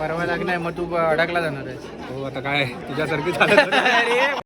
परवा आहे मग तू अडकला जाणार आहेस. हो आता काय तुझ्यासारखी झालं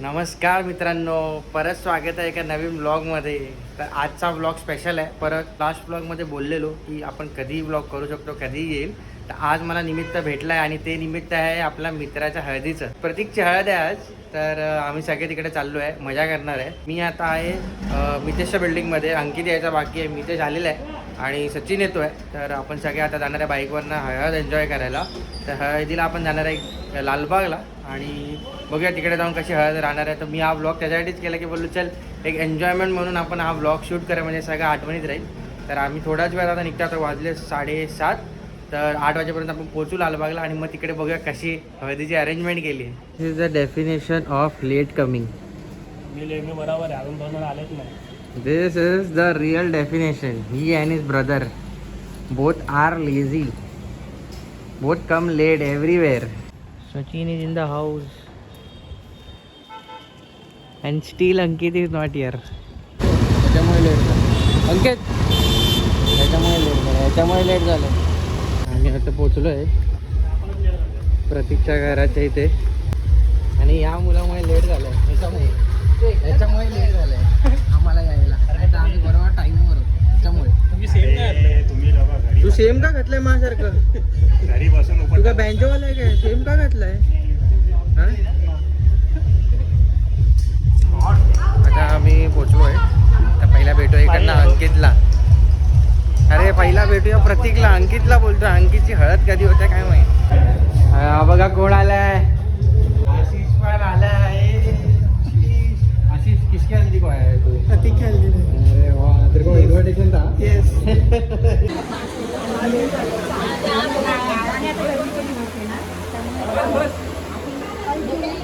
नमस्कार मित्रांनो परत स्वागत आहे एका नवीन ब्लॉगमध्ये तर आजचा ब्लॉग स्पेशल आहे. परत लास्ट ब्लॉगमध्ये बोललेलो की आपण कधीही ब्लॉग करू शकतो कधीही येईल. तर आज मला निमित्त भेटलं आहे आणि ते निमित्त आहे आपल्या मित्राच्या हळदीचं. प्रतीकची हळद आहे आज. तर आम्ही सगळे तिकडे चाललो आहे मजा करणार आहे. मी आता आहे मितेशच्या बिल्डिंगमध्ये. अंकित यायचा बाकी आहे. मितेश आलेला आहे. आणि सचिन येतो आहे तर आपण सगळे आता जाणार आहे बाईकवरनं हळद एन्जॉय करायला. तर हळदीला आपण जाणार आहे लालबागला. आणि बघूया तिकडे जाऊन कशी हळद राहणार आहे. तर मी हा ब्लॉग त्याच्यासाठीच केला की बोललो चल एक एन्जॉयमेंट म्हणून आपण हा ब्लॉग शूट करा. म्हणजे सगळं आठवणीत राहील. तर आम्ही थोड्याच वेळात आता निघतो. आता वाजले साडेसात. तर आठ वाजेपर्यंत आपण पोहोचू लालबागला आणि मग तिकडे बघूया कशी हळदीची अरेंजमेंट केली आहे. Is the definition of late coming मी बरोबर आहे अजून दोन आलेच नाही. This is the real definition he and is brother both are lazy both come late everywhere Sachin is in the house and still Ankit is not here त्याच्यामुळे late झालं. अंकित! त्याच्यामुळे late झालं. याच्यामुळे लेट झालं. आता पोचलो आहे प्रतीकच्या घराच्या इथे. आणि या मुलामुळे लेट झालं ह्याच्यामुळे. याच्यामुळे लेट झालंय. आम्हाला यायला. आता आम्ही बरोबर टाईमवर त्याच्यामुळे तुम्ही सेम नाही तुम्ही लोक घरी तू सेम का घातलाय माझ्यासारखं? घरी बसून तू का बँजोवाला आहे काय? सेम का घातलाय? आता आम्ही पोचलो आहे तर पहिला भेटू इकडनं अंकितला. अरे पहिला भेटूया प्रतीकला अंकितला बोलतो अंकितची हळद कधी होते काय माहिती? हा बघा कोण आलाय. आशिष पण आलाय. आशिष आशिष किसके हल्दी को आया है तू प्रतीक खेळली अरे वाह तेरे को इन्विटेशन था येस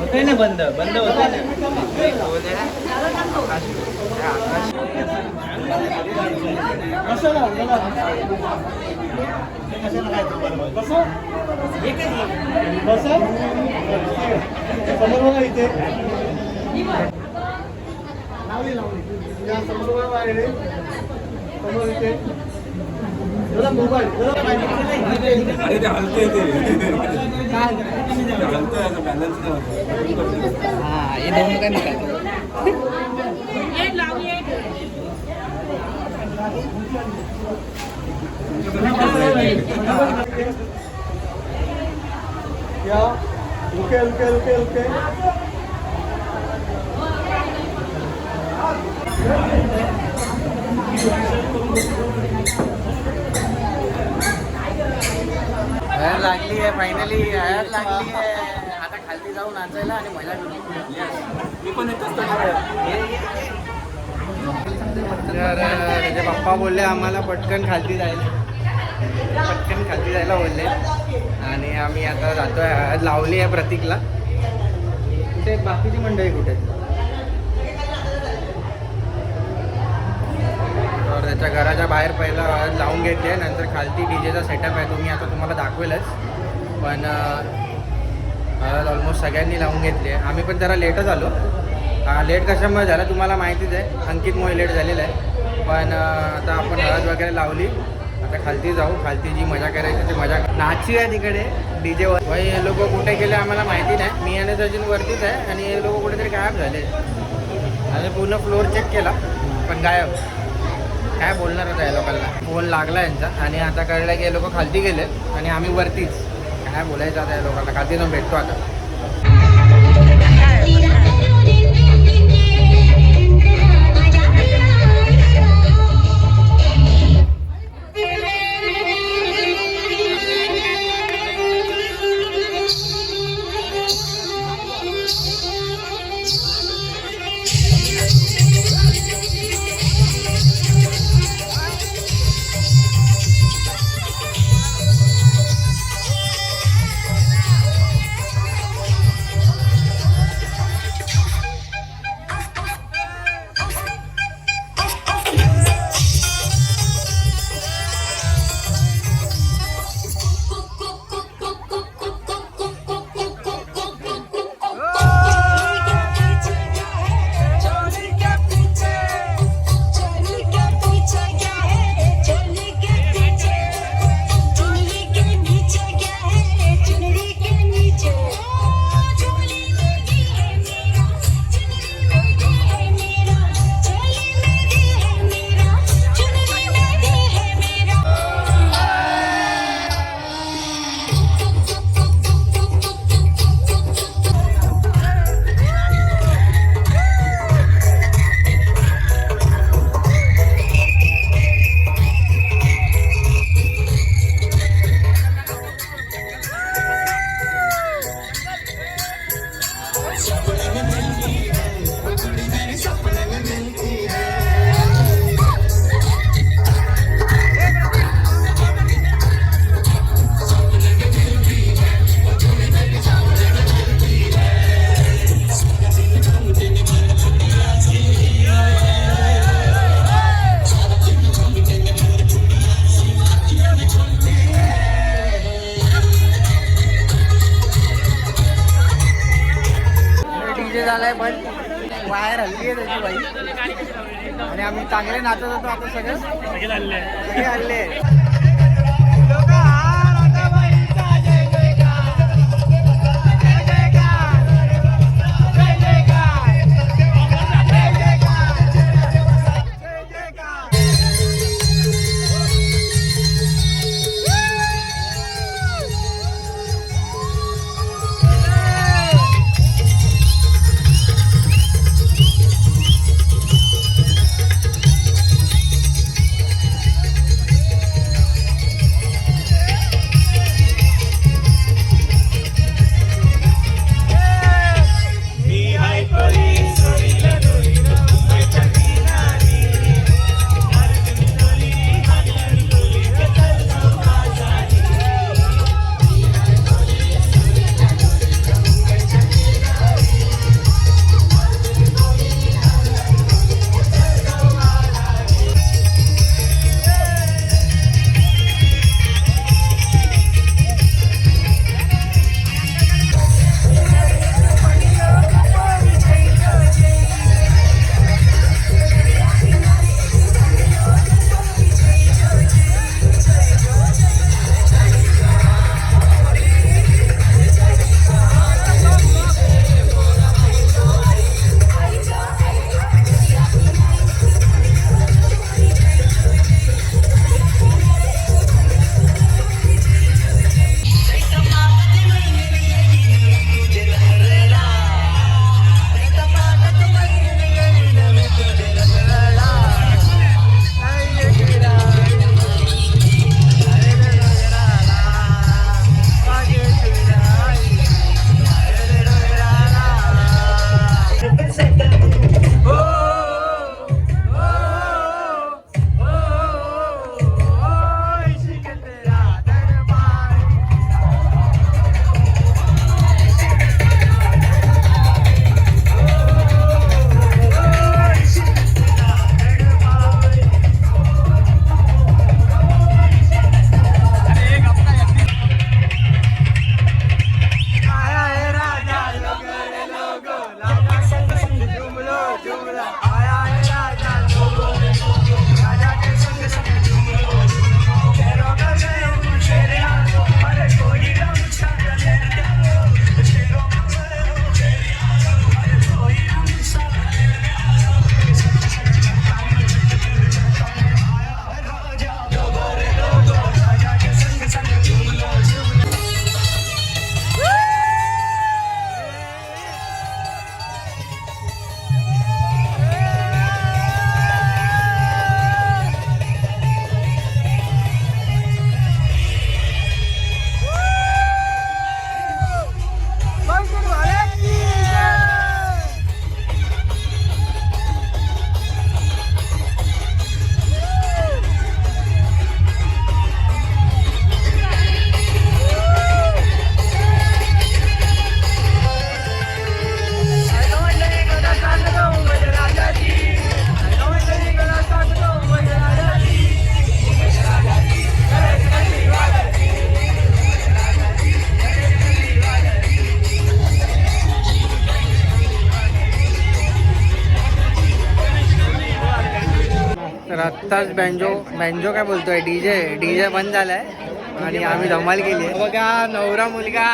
होते ना बंद? बंद होते ना कसं कसं समोर बघा इथे लावली लावली या समोर बघा बाहेर समोर इथे मोबाईल हलते बॅलन्स हा हे दोन का? या ओके ओके ओके ओके लागली आहे फायनली हळद लागली आहे. आता खालती जाऊन नाचायला आणि करू मी पण येतोच तर त्याचे पप्पा बोलले आम्हाला पटकन खालती जायला. पटकन खालती जायला बोलले. आणि आम्ही आता जातोय लावली आहे प्रतीकला. कुठे? बाकीची मंडळी कुठे? तर त्याच्या घराच्या बाहेर पहिला लावून घेतली आहे नंतर खालती डीजेचा सेटअप आहे तुम्ही आता तुम्हाला दाखवेलच. पण ऑलमोस्ट सगळ्यांनी लावून घेतली आहे. आम्ही पण जरा लेटच आलो. हा लेट कशामुळे झाला तुम्हाला माहितीच आहे. अंकितमुळे लेट झालेलं आहे. पण आता आपण हळद वगैरे लावली. आता खालती जाऊ. खालती जी मजा करायची ती मजा नाची आहे तिकडे डीजेवर भाई हे लोक कुठे गेले आम्हाला माहिती नाही. मी आणि सचिन वरतीच आहे आणि हे लोक कुठेतरी गायब झाले. आणि पूर्ण फ्लोअर चेक केला पण गायब. काय बोलणार होता या लोकांना? फोन लागला यांचा आणि आता कळलं की हे लोक खालती गेले आणि आम्ही वरतीच. काय बोलायचं आता या लोकांना? खालती जाऊन भेटतो आता. झालाय पण वायर हल्ली आहे त्याची बाई. आणि आम्ही चांगले नाचत होतो आता सगळं. सगळे हल्ले. आत्ताच बँजो बँजो काय बोलतोय? डीजे डीजे बंद झालाय. आणि आम्ही धमाल केली आहे. बघा नवरा मुलगा.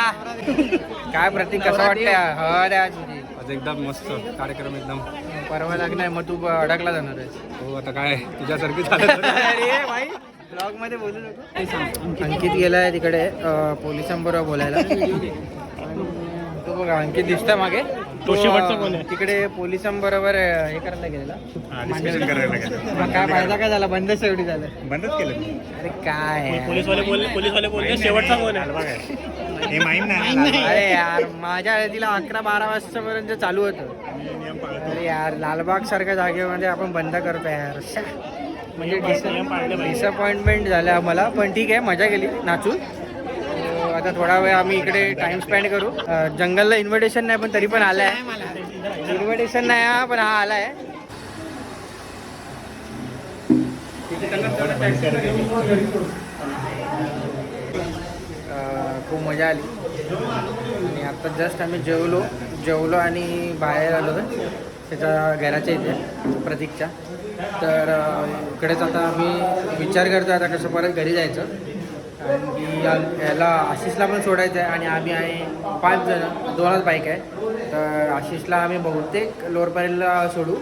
काय प्रतीक कसं वाटतंय? हर आज एकदम मस्त कार्यक्रम एकदम. परवा लग्न आहे मग तू अडकला जाणार आहेस. हो आता काय? तुझ्यासारखी झालं अरे भाई ब्लॉगमध्ये बोलू नको. अंकित गेलाय तिकडे पोलिसांबरोबर बोलायला. तो बघा अंकित दिसतोय मागे. तो शेवटचा कोण आहे? तिकडे पोलिसांबरोबर हे करायला गेलेला. करायला मग काय फायदा काय झाला? बंद शेवटी झालं. बंदच केलं. अरे काय? यार. पोलीसवाले बोलले पोलीसवाले बोलले शेवटचा कोण आहे. हे माहीत नाही अरे यार माझ्या हळदीला अकरा बारा वाजतापर्यंत चालू होतं. अरे यार लालबाग सारख्या जागेमध्ये आपण बंद करतो यार. म्हणजे नियम पाळले पाहिजे. डिसअपॉइंटमेंट झालं आम्हाला पण ठीक आहे मजा गेली नाचून. आता थोडा वेळ आम्ही इकडे टाइम स्पेंड करू. जंगलला इन्व्हिटेशन नाही पण तरी पण आलाय. इन्व्हिटेशन नाही हा पण हा आलाय. खूप मजा आली. आणि आता जस्ट आम्ही जेवलो. जेवलो आणि बाहेर आलो. त्याच्या घराच्या इथे प्रतीकच्या. तर इकडेच आता आम्ही विचार करतो आता कसं परत घरी जायचं. आणखी याला आशिषला पण सोडायचं आहे आणि आम्ही आहे पाच जण दोनच बाईक आहे. तर आशिषला आम्ही बहुतेक लोअरपर्यंतला सोडू.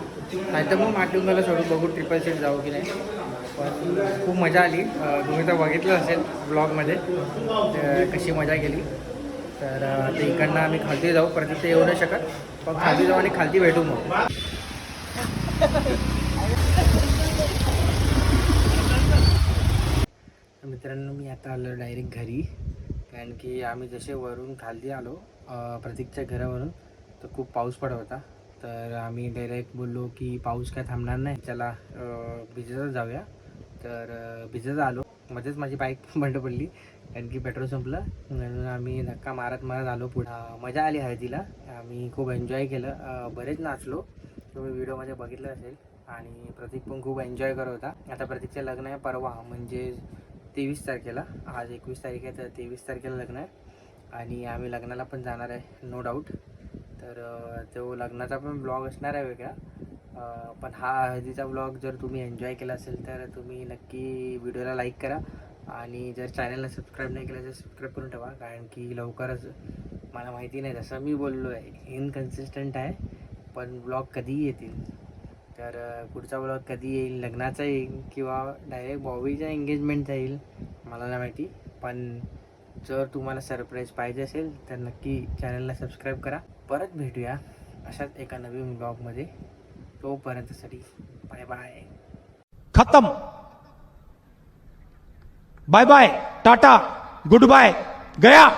नाही तर मग माटुंगाला सोडू बघू ट्रिपल सीट जाऊ की नाही. पण खूप मजा आली. तुम्ही तर बघितलं असेल ब्लॉगमध्ये कशी मजा केली. तर ते इकडनं आम्ही खालती जाऊ परत ते येऊ नाही शकत. पण खालती जाऊ आणि खालती भेटू मग. मित्रांनो मी आता आलो डायरेक्ट घरी. कारण की आम्ही जसे वरून खाली आलो प्रतीकच्या घरावरून तर खूप पाऊस पडत होता. तर आम्ही डायरेक्ट बोललो की पाऊस काय थांबणार नाही चला बिजेचा जाऊया. तर बिजेचा आलो. मध्येच माझी बाईक बंड पडली कारण की पेट्रोल संपलं. म्हणून आम्ही धक्का मारत मारत आलो पुढे. मजा आली हळदीला. आम्ही खूप एन्जॉय केलं. बरेच नाचलो. तुम्ही व्हिडिओमध्ये बघितलं असेल. आणि प्रतीक पण खूप एन्जॉय करत होता. आता प्रतीकचं लग्न आहे परवा. म्हणजे तेवीस तारखेला. आज एकवीस तारीख आहे तर तेवीस तारखेला लग्न आहे. आणि आम्ही लग्नाला पण जाणार आहे नो डाऊट तर तो लग्नाचा पण ब्लॉग असणार आहे वेगळा. पण हा हळदीचा ब्लॉग जर तुम्ही एन्जॉय केला असेल तर तुम्ही नक्की व्हिडिओला लाईक करा. आणि जर चॅनलला सबस्क्राईब नाही केलं तर सबस्क्राईब करून ठेवा. कारण की लवकरच मला माहिती नाही जसं मी बोललो आहे इनकन्सिस्टंट आहे. पण ब्लॉग कधीही येतील. तर पुढचा ब्लॉग कधी येईल लग्नाचा येईल किंवा डायरेक्ट बॉबीच्या एंगेजमेंटचा येईल मला नाही माहिती. पण जर तुम्हाला सरप्राईज पाहिजे असेल तर नक्की चॅनलला सबस्क्राईब करा. परत भेटूया अशाच एका नवीन ब्लॉगमध्ये तोपर्यंतसाठी बाय बाय खतम. Bye bye tata good bye गया.